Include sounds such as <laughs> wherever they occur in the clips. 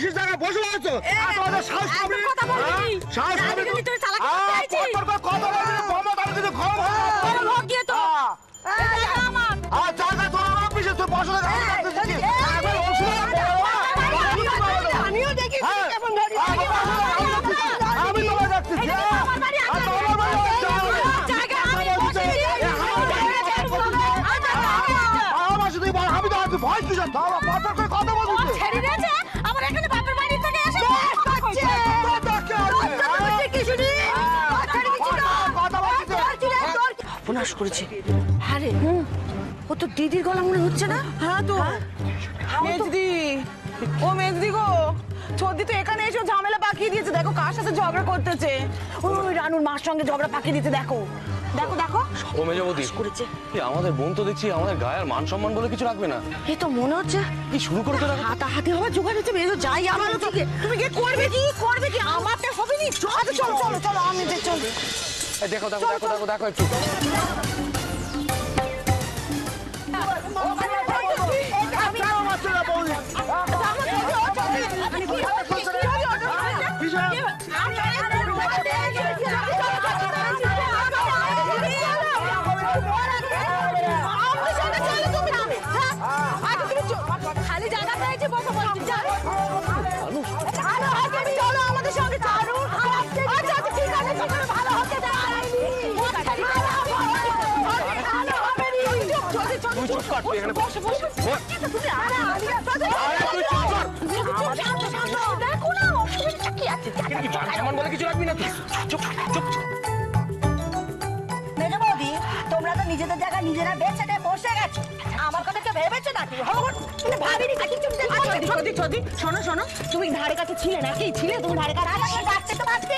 মাসির জায়গায় বসে আছো তোমাদের সাহস হ্যাঁ? সাহস কথা বলবি না, বোমা দাও কিন্তু হয়ে। গরম হোক গিয়ে তো আর জায়গা তোর অফিসে, তুই বসে। আমিও দেখি হ্যাঁ। কেমন আমি তোমায় দেখতেছি। তোর করেছে। হ্যাঁ রে ও তো দিদির গলা মনে হচ্ছে না? হ্যাঁ তো। মেজদি। ও মেজদি গো। ছর্দি তো এখানে এসে ঝামেলা পাকিয়ে দিয়েছে। দেখো কার সাথে ঝগড়া করতেছে। ওই রানুর মার সঙ্গে ঝগড়া পাকিয়ে দিয়েছে দেখো। দেখো দেখো। ও মেজবতী করেছে। আমাদের বোন তো দেখছি আমাদের গায়ের মান সম্মান বলে কিছু রাখবে না। এই তো মনে হচ্ছে কি শুরু করে হওয়ার জোগাড় হচ্ছে যাই আমারও তো তুমি কি করবে কি? করবে কি? আমারটা হবে নি চলো চলো চলো আমি চল। এই দেখো দেখো দেখো দেখো তুই চুপ কর তুই এখানে বসে। বসে তুমি আরে তুই চুপ কর দেখো না অসুবিধা কি আছে? কি বলে কিছু রাখবি না তুই চুপ চুপ। মেজো বৌদি তোমরা তো নিজেদের জায়গা নিজেরা বেছে নিয়ে বসে গেছো। আমার কথা কেউ ভেবেছো নাকি? ভাবিনি শোনো শোনো তুমি ধারে কাছে ছিলে নাকি? ছিলে তুমি ধারে কাছে? ডাকতে তো পারতে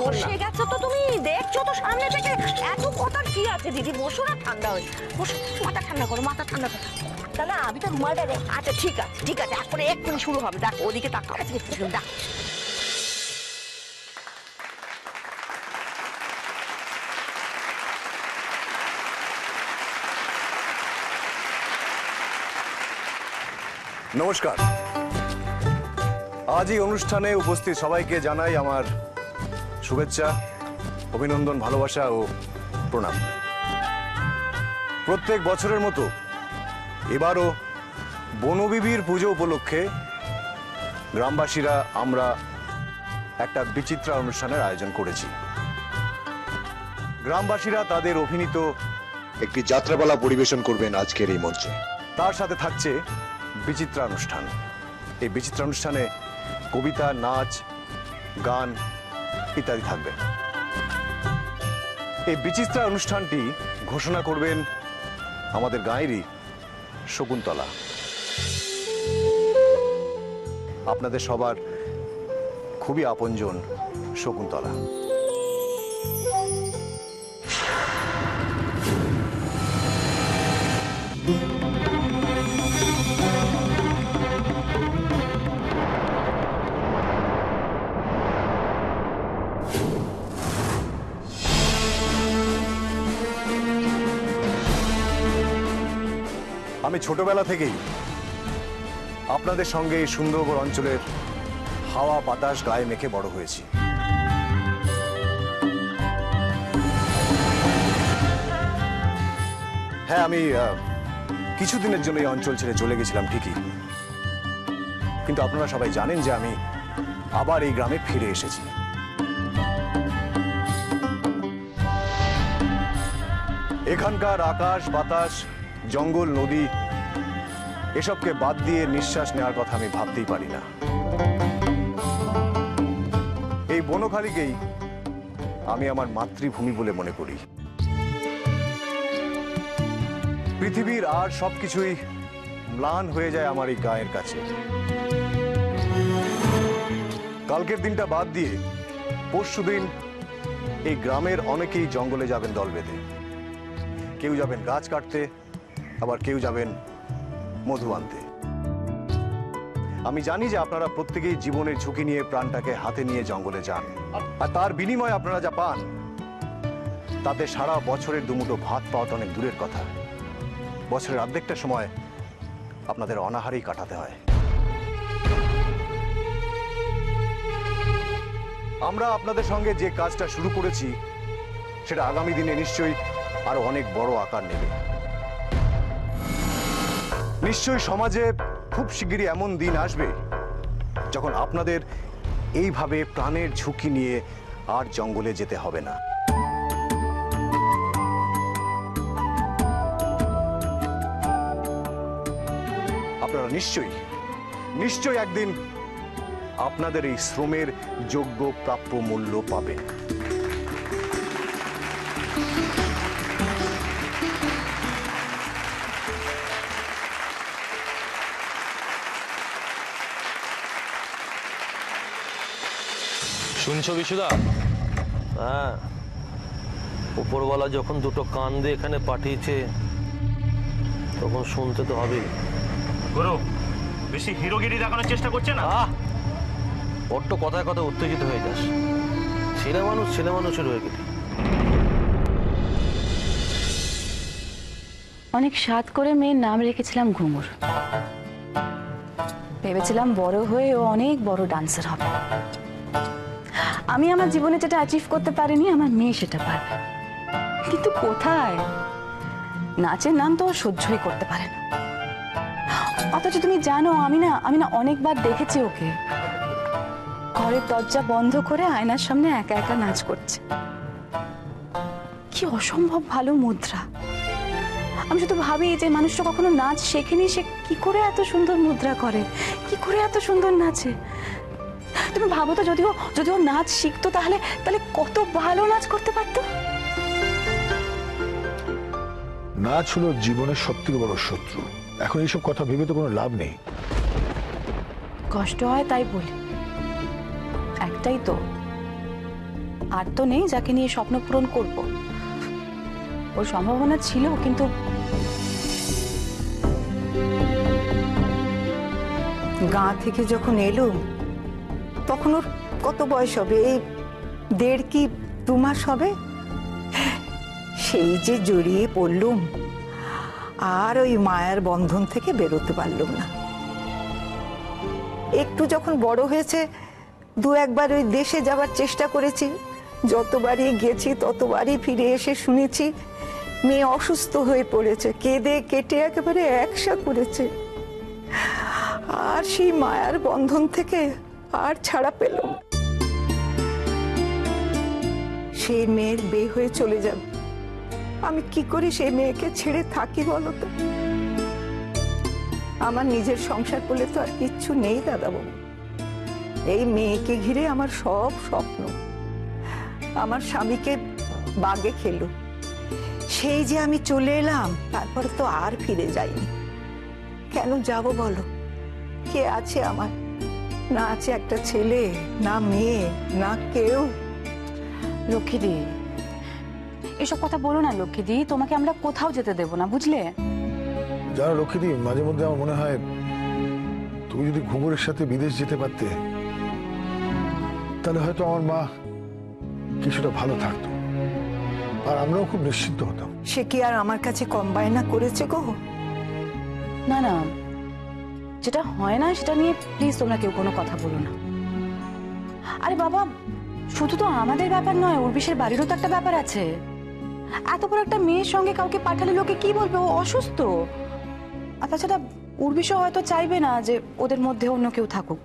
বসে গেছো তো তুমি দেখছ তো সামনে থেকে। এত কথার কি আছে দিদি? বসো না ঠান্ডা হয়ে। বসো মাথা ঠান্ডা করো মাথা ঠান্ডা করো। তাহলে আমি তো রুমালটা রে আচ্ছা ঠিক আছে ঠিক আছে এখন এক্ষুনি শুরু হবে। দেখ ওদিকে তাকাও। ডাক নমস্কার। আজ এই অনুষ্ঠানে উপস্থিত সবাইকে জানাই আমার শুভেচ্ছা অভিনন্দন ভালোবাসা ও প্রণাম। প্রত্যেক বছরের মতো এবারও বনবিবির পুজো উপলক্ষে গ্রামবাসীরা আমরা একটা বিচিত্রা অনুষ্ঠানের আয়োজন করেছি। গ্রামবাসীরা তাদের অভিনীত একটি যাত্রাপালা পরিবেশন করবেন আজকের এই মঞ্চে। তার সাথে থাকছে বিচিত্রা অনুষ্ঠান এই বিচিত্রা অনুষ্ঠানে কবিতা, নাচ, গান ইত্যাদি থাকবে। এই বিচিত্রা অনুষ্ঠানটি ঘোষণা করবেন আমাদের গাঁয়েরই শকুন্তলা। আপনাদের সবার খুবই আপনজন শকুন্তলা। আমি ছোটবেলা থেকেই আপনাদের সঙ্গে এই সুন্দরবন অঞ্চলের হাওয়া বাতাস গায়ে মেখে বড় হয়েছি। হ্যাঁ আমি কিছুদিনের জন্য এই অঞ্চল ছেড়ে চলে গেছিলাম, ঠিকই। কিন্তু আপনারা সবাই জানেন যে আমি আবার এই গ্রামে ফিরে এসেছি। এখানকার আকাশ, বাতাস জঙ্গল, নদী, এসবকে বাদ দিয়ে নিঃশ্বাস নেওয়ার কথা আমি ভাবতেই পারি না। এই বনখালিকেই আমি আমার মাতৃভূমি বলে মনে করি। পৃথিবীর আর সবকিছুই ম্লান হয়ে যায় আমার এই গায়ের কাছে। কালকের দিনটা বাদ দিয়ে পরশুদিন এই গ্রামের অনেকেই জঙ্গলে যাবেন দল বেঁধে। কেউ যাবেন গাছ কাটতে আবার কেউ যাবেন মধু আনতে। আমি জানি যে আপনারা প্রত্যেকেই জীবনের ঝুঁকি নিয়ে প্রাণটাকে হাতে নিয়ে জঙ্গলে যান। আর তার বিনিময়ে আপনারা যা পান, তাতে সারা বছরের দুমুটো ভাত পাওয়া তো অনেক দূরের কথা। বছরের অর্ধেকটা সময় আপনাদের অনাহারেই কাটাতে হয়। আমরা আপনাদের সঙ্গে যে কাজটা শুরু করেছি, সেটা আগামী দিনে নিশ্চয়ই আরও অনেক বড় আকার নেবে। নিশ্চয়ই সমাজে খুব শিগগিরই এমন দিন আসবে যখন আপনাদের এইভাবে প্রাণের ঝুঁকি নিয়ে আর জঙ্গলে যেতে হবে না। আপনারা নিশ্চয়ই নিশ্চয়ই একদিন আপনাদের এই শ্রমের যোগ্য প্রাপ্য মূল্য পাবেন। শুনছো বিশুদা? হ্যাঁ। উপরওয়ালা যখন দুটো কান দিয়ে এখানে পাঠিয়েছে তখন শুনতে তো হবেই। গুরু বেশি হিরোগিরি দেখানোর চেষ্টা করছে না? আহ! বড্ড কথায় কথা উত্তেজিত হয়ে যাস। ছেলে মানুষ ছেলে মানুষের হয়ে গেলি। অনেক সাত করে মেয়ের নাম রেখেছিলাম ঘুঙুর। ভেবেছিলাম বড় হয়ে ও অনেক বড় ডান্সার হবে। আমি আমার জীবনে যেটা অ্যাচিভ করতে পারিনি, আমার মেয়ে সেটা পারবে। কিন্তু কোথায়? নাচের নাম তো সহ্যই করতে পারে না। অথচ তুমি জানো, আমি না আমি না অনেকবার দেখেছি ওকে। ঘরের দরজা বন্ধ করে আয়নার সামনে একা একা নাচ করছে। কি অসম্ভব ভালো মুদ্রা। আমি শুধু ভাবি যে মানুষটা কখনো নাচ শেখেনি, সে কি করে এত সুন্দর মুদ্রা করে? কি করে এত সুন্দর নাচে? তুমি ভাবো তো যদিও যদিও নাচ শিখতো তাহলে তাহলে কত ভালো নাচ করতে পারতো? নাচ হলো জীবনের সব থেকে বড় শত্রু। এখন এইসব কথা ভেবে তো কোনো লাভ নেই। কষ্ট হয় তাই বলি। একটাই তো। আর তো নেই যাকে নিয়ে স্বপ্ন পূরণ করব। ওর সম্ভাবনা ছিল কিন্তু গা থেকে যখন এলো তখন ওর কত বয়স হবে? এই দেড় কি দু মাস হবে? সেই যে জড়িয়ে পড়লুম, আর ওই মায়ার বন্ধন থেকে বেরোতে পারলুম না। একটু যখন বড় হয়েছে, দু একবার ওই দেশে যাবার চেষ্টা করেছি। যতবারই গেছি, ততবারই ফিরে এসে শুনেছি, মেয়ে অসুস্থ হয়ে পড়েছে, কেঁদে কেটে একেবারে একসা করেছে। আর সেই মায়ার বন্ধন থেকে আর ছাড়া পেল সেই মেয়ের বিয়ে হয়ে চলে যাবে। আমি কি করে সেই মেয়েকে ছেড়ে থাকি বলো তো? আমার নিজের সংসার করলে তো আর কিচ্ছু নেই দাদা বাবু এই মেয়েকে ঘিরে আমার সব স্বপ্ন। আমার স্বামীকে বাগে খেলো। সেই যে আমি চলে এলাম, তারপরে তো আর ফিরে যাইনি। কেন যাব বলো? কে আছে আমার? না আছে একটা ছেলে না মেয়ে না কেউ। লক্ষ্মীদি এসব কথা বলো না লক্ষ্মীদি তোমাকে আমরা কোথাও যেতে দেবো না বুঝলে? জানো লক্ষ্মীদি মাঝে মধ্যে আমার মনে হয় তুমি যদি ঘুঙুরের সাথে বিদেশ যেতে পারতে তাহলে হয়তো আমার মা কিছুটা ভালো থাকতো। আর আমরাও খুব নিশ্চিন্ত হতাম। সে কি আর আমার কাছে কম বায়না করেছে গো? না না যেটা হয় না, সেটা নিয়ে প্লিজ তোমরা কেউ কোনো কথা বলো না। আরে বাবা, শুধু তো আমাদের ব্যাপার নয়, উর্বিশের বাড়িরও তো একটা ব্যাপার আছে। এত বড় একটা মেয়ের সঙ্গে কাউকে পাঠালে লোকে কি বলবে? ও অসুস্থ। আর তাছাড়া উর্বিশও হয়তো চাইবে না যে ওদের মধ্যে অন্য কেউ থাকুক।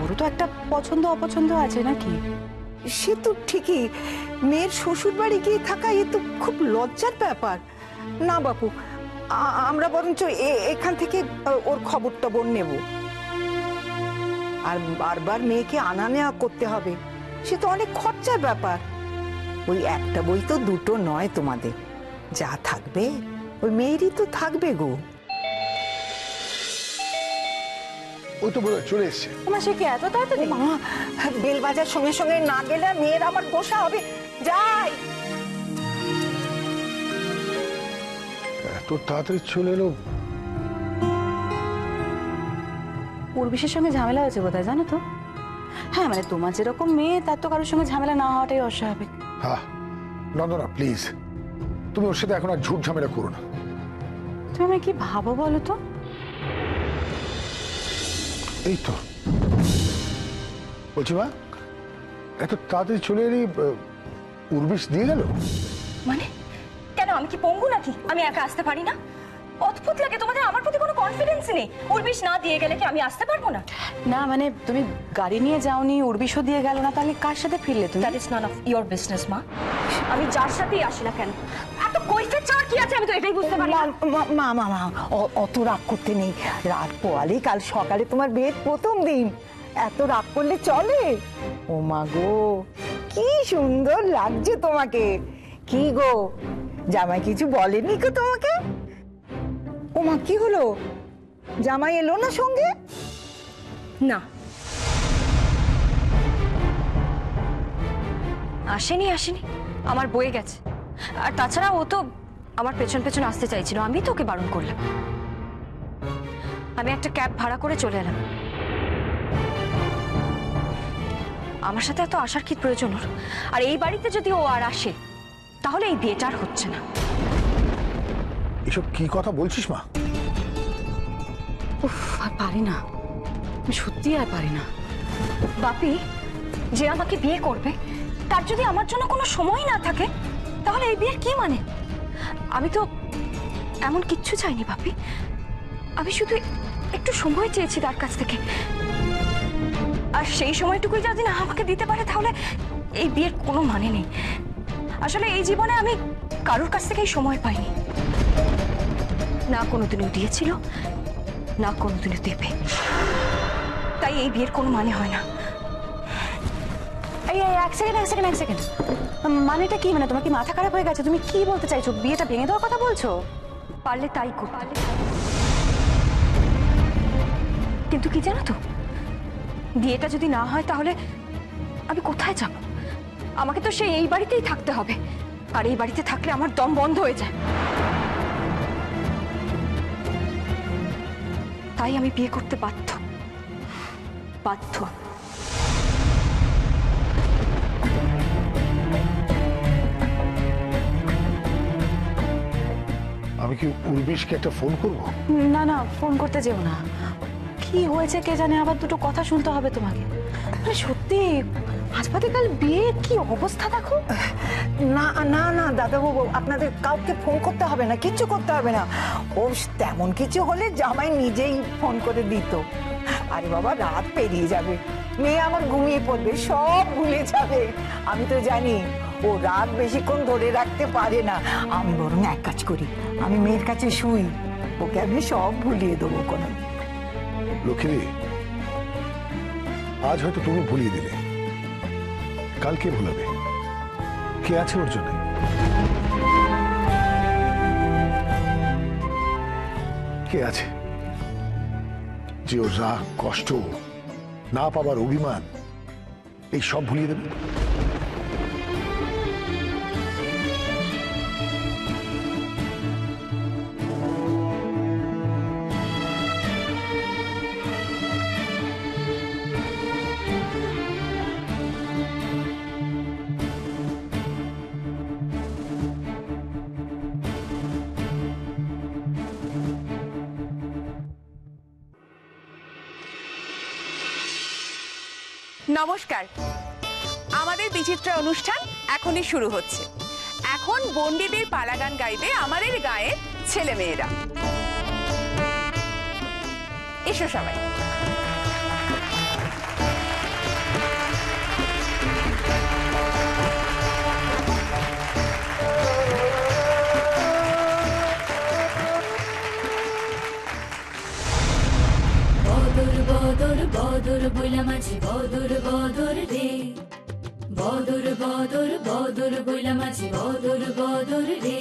ওরও তো একটা পছন্দ অপছন্দ আছে নাকি? সে তো ঠিকই। মেয়ের শ্বশুর বাড়ি গিয়ে থাকা এ তো খুব লজ্জার ব্যাপার। না বাপু আমরা বরঞ্চ এ- এখান থেকে ওর খবর টবর নেব। আর বারবার মেয়েকে আনা নেওয়া করতে হবে সে তো অনেক খরচার ব্যাপার। ওই একটা বই তো দুটো নয় তোমাদের যা থাকবে ওই মেয়েরই তো থাকবে গো। ওই তো বোধহয় চলে এসছে। তোমার সে কি এত তাড়াতাড়ি? মা বেল বাজার সঙ্গে সঙ্গে না গেলে মেয়ের আমার গোসা হবে? যাই! এত তাড়াতাড়ি চলে এলো। উর্বিশের সঙ্গে ঝামেলা হয়েছে বোধহয় জানো তো? হ্যাঁ মানে তোমার যেরকম মেয়ে তার তো কারোর সঙ্গে ঝামেলা না হওয়াটাই অস্বাভাবিক। হ্যাঁ নন্দনা প্লিজ তুমি ওর সাথে এখন আর ঝুট ঝামেলা করো না। তুমি আমায় কি ভাবো বলো তো? এই তো। বলছি মা এত তাড়াতাড়ি চলে এলি উর্বিশ দিয়ে গেল? মানে? কেন আমি কি পঙ্গু নাকি? আমি একা আসতে পারি না? অদ্ভুত লাগে তোমাদের আমার প্রতি কোনো কনফিডেন্স নেই। উর্বিশ না দিয়ে গেলে কি আমি আসতে পারব না? না মানে তুমি গাড়ি নিয়ে যাওনি উর্বিশও দিয়ে গেল না তাহলে কার সাথে ফিরলে তুমি? That is none of your business মা। আমি যার সাথেই আসি না কেন? এত কৈফের চার কি আছে আমি তো এটাই বুঝতে পারি না। মা মা মা অত রাগ করতে নেই। রাত পোয়ালি কাল সকালে তোমার বিয়ের প্রথম দিন। এত রাগ করলে চলে? ও মা গো কি সুন্দর লাগছে তোমাকে। কি গো? জামাই কিছু বলেনি গো তোমাকে? ও মা কি হলো? জামাই এলো না সঙ্গে? না। আসেনি আসেনি। আমার বয়ে গেছে। আর তাছাড়া ও তো আমার পেছন পেছন আসতে চাইছিল। আমি তো ওকে বারণ করলাম। আমি একটা ক্যাব ভাড়া করে চলে এলাম। আমার সাথে এত আসার কি প্রয়োজন ওর? আর এই বাড়িতে যদি ও আর আসে তাহলে এই বিয়েটা আর হচ্ছে না। এসব কি কথা বলছিস মা? উফ আর পারি না। আমি সত্যি আর পারি না। বাপি যে আমাকে বিয়ে করবে তার যদি আমার জন্য কোনো সময় না থাকে তাহলে এই বিয়ের কি মানে? আমি তো এমন কিচ্ছু চাইনি বাপি। আমি শুধু একটু সময় চেয়েছি তার কাছ থেকে। আর সেই সময়টুকুই যদি না আমাকে দিতে পারে তাহলে এই বিয়ের কোনো মানে নেই। আসলে এই জীবনে আমি কারোর কাছ থেকেই সময় পাইনি। না কোনোদিনও দিয়েছিল না কোনোদিনও দেবে। তাই এই বিয়ের কোনো মানে হয় না। এই এই, এক সেকেন্ড এক সেকেন্ড এক সেকেন্ড মানেটা কি? মানে তোমার কি মাথা খারাপ হয়ে গেছে? তুমি কি বলতে চাইছো? বিয়েটা ভেঙে দেওয়ার কথা বলছো? পারলে তাই করতে। কিন্তু কি জানো তো? বিয়েটা যদি না হয় তাহলে আমি কোথায় যাব? আমাকে তো সেই এই বাড়িতেই থাকতে হবে। আর এই বাড়িতে থাকলে আমার দম বন্ধ হয়ে যায়। তাই আমি বিয়ে করতে বাধ্য। বাধ্য। আমি কি উর্বিশকে একটা ফোন করব? না না ফোন করতে যেও না। কি হয়েছে কে জানে আবার দুটো কথা শুনতে হবে তোমাকে। মানে সত্যি আজপাতে কাল বিয়ে কি অবস্থা দেখো? না না না দাদাবাবু আপনাদের কাউকে ফোন করতে হবে না কিচ্ছু করতে হবে না। ও তেমন কিছু হলে জামাই নিজেই ফোন করে দিত। আরে বাবা রাত পেরিয়ে যাবে। মেয়ে আমার ঘুমিয়ে পড়বে সব ভুলে যাবে। আমি তো জানি ও রাত বেশিক্ষণ ধরে রাখতে পারে না। আমি বরং এক কাজ করি আমি মেয়ের কাছে শুই। ওকে আমি সব ভুলিয়ে দেবো কোনো লক্ষ্মী আজ হয়তো তুমি ভুলিয়ে দিলে। কালকে ভুলাবে। কে আছে ওর জন্য? কে আছে? যে ওর রাগ, কষ্ট, না পাবার অভিমান, এই সব ভুলিয়ে দেবে? নমস্কার। আমাদের বিচিত্র অনুষ্ঠান এখনই শুরু হচ্ছে। এখন বন্ডিদের পালাগান গাইবে আমাদের গায়ের ছেলে মেয়েরা এসো সবাই। বদর বদর বইলা মাঝি বদর বদর রে বদর বদর বদর বইলা মাঝি বদর বদর রে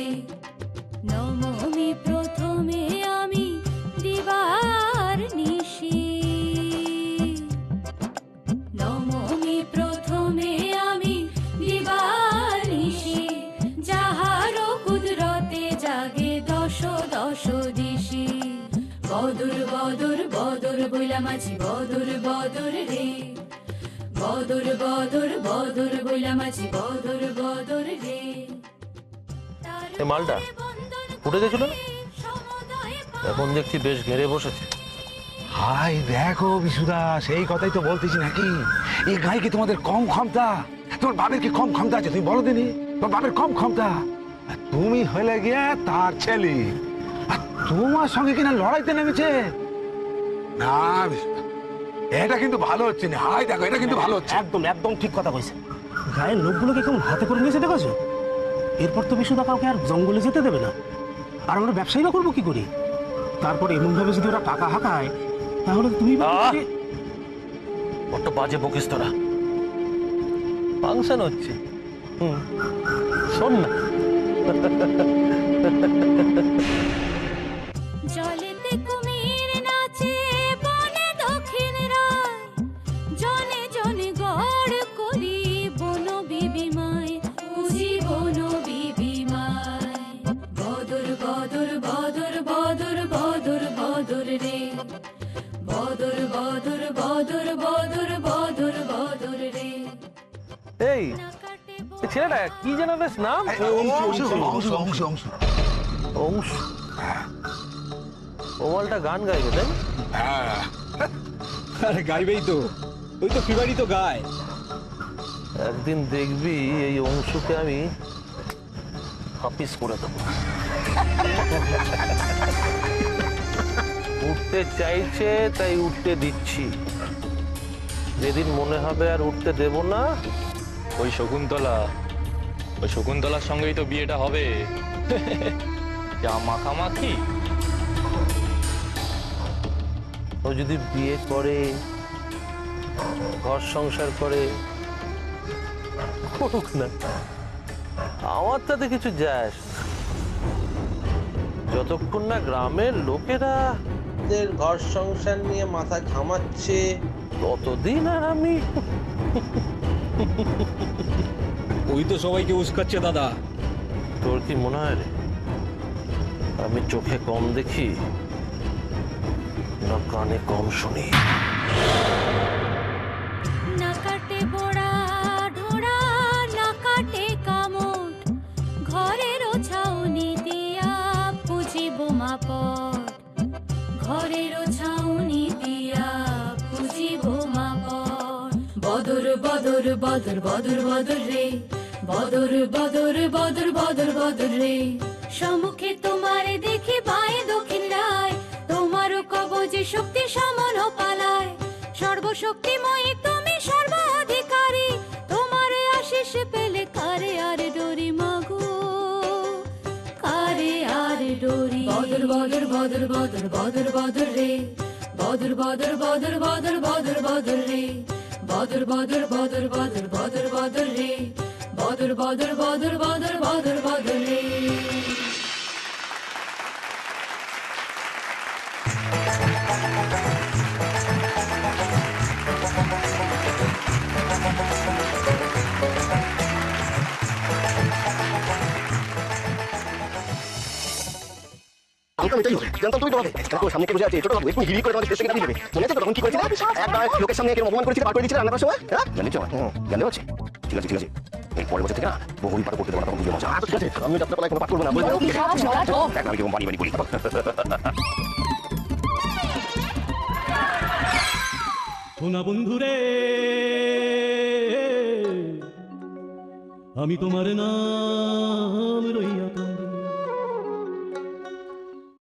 বইলা মাঝি বদর বদর রে। বদর বদর বদর বইলা মাঝি বদর বদর রে। এই মালটা ফুটে গেছিল এখন দেখছি বেশ ঘেরে বসেছে। হাই দেখো বিশুদা সেই কথাই তো বলতেছি নাকি? এই গায়ে কি তোমাদের কম ক্ষমতা? তোমার বাপের কি কম ক্ষমতা আছে? তুমি বলো দিনি তোমার বাপের কম ক্ষমতা? তুমি হলে গিয়া তার ছেলে। আর তোমার সঙ্গে কিনা লড়াইতে নেমেছে? না এটা কিন্তু ভালো হচ্ছে না। হাই দেখো এটা কিন্তু ভালো হচ্ছে। একদম একদম ঠিক কথা কইছে। গায়ের লোকগুলোকে কেমন হাতে করে নিয়েছে দেখেছ এরপর তো বিশুদা কাউকে আর জঙ্গলে যেতে দেবে না। আর আমরা ব্যবসায়ী বা করব কি করি? তারপর এমন ভাবে যদি ওরা টাকা হাঁকায় তাহলে তুমি! বড্ড বাজে বকিস তোরা। ফাংশন হচ্ছে। হুম শোন না। <laughs> ছেলেটা কি যেন বেশ নাম? অংশ অংশ অংশ অংশ অংশ গান গাইবে তাই হ্যাঁ। আরে গাইবেই তো। ওই তো ফিবারই তো গায়। একদিন দেখবি এই অংশকে আমি হাফিস করে দেবো। উঠতে চাইছে তাই উঠতে দিচ্ছি। যেদিন মনে হবে আর উঠতে দেব না ওই শকুন্তলা। ওই শকুন্তলার সঙ্গেই তো বিয়েটা হবে। <laughs> যা মাখামাখি। ও যদি বিয়ে করে ঘর সংসার করে করুক না। আমার তাতে কিছু যায় না। যতক্ষণ না গ্রামের লোকেরা দের ঘর সংসার নিয়ে মাথা ঘামাচ্ছে। ততদিন আর আমি <laughs> ওই তো সবাইকে উস্কাচ্ছে দাদা। তোর কি মনে হয় রে? আমি চোখে কম দেখি না কানে কম শুনি? না কাটে বোড়া ঢোড়া না কাটে কামড় ঘরের ছাউনি দিয়া পুজিব মাপট ছাউনি দিয়া পুজিব বদর বদর বদর বদর বদর রে। বদর বদর বদর বদর বদর রে সম্মুখে তোমারে দেখি বায়ে দক্ষিণ রায় তোমারও কবজে শক্তি সমান পালায় সর্বশক্তিময়ী তুমি সর্বাধিকারী তোমারে আশিস পেলে কারে আর ডরি মাগো কারে আর ডরি বদর বদর বদর বদর বদর বদর রে বদর বদর বদর বদর বদর বদর রে বদর বদর বদর বদর বদর বদর রে বদর বদর বদর বদর বদর আঙ্কেল এটাই হবে জানতাম তুমি তোমাকে। দেখো সামনে কে বসে আছে ছোট বাবু একটু গিরি করে তোমাকে স্টেশনে কাটিয়ে দেবে? মনে আছে তো তখন কি করেছিলে? একবার লোকের সামনে একে অপমান করেছিলে বার করে দিয়েছিলে রান্নার সময়? হ্যাঁ? জানিস জানতে পারছি ঠিক আছে ঠিক আছে। এই পরের বছর থেকে না বহুই পাঠ করতে পারো তখন বুঝে মজা আচ্ছা ঠিক আছে আমি যাত্রাপালায় কোনো পাঠ করব না বলে দেবো দেখ না, আমি কেমন বানি বানি করি সোনা বন্ধুরে আমি তোমার নাম রইয়া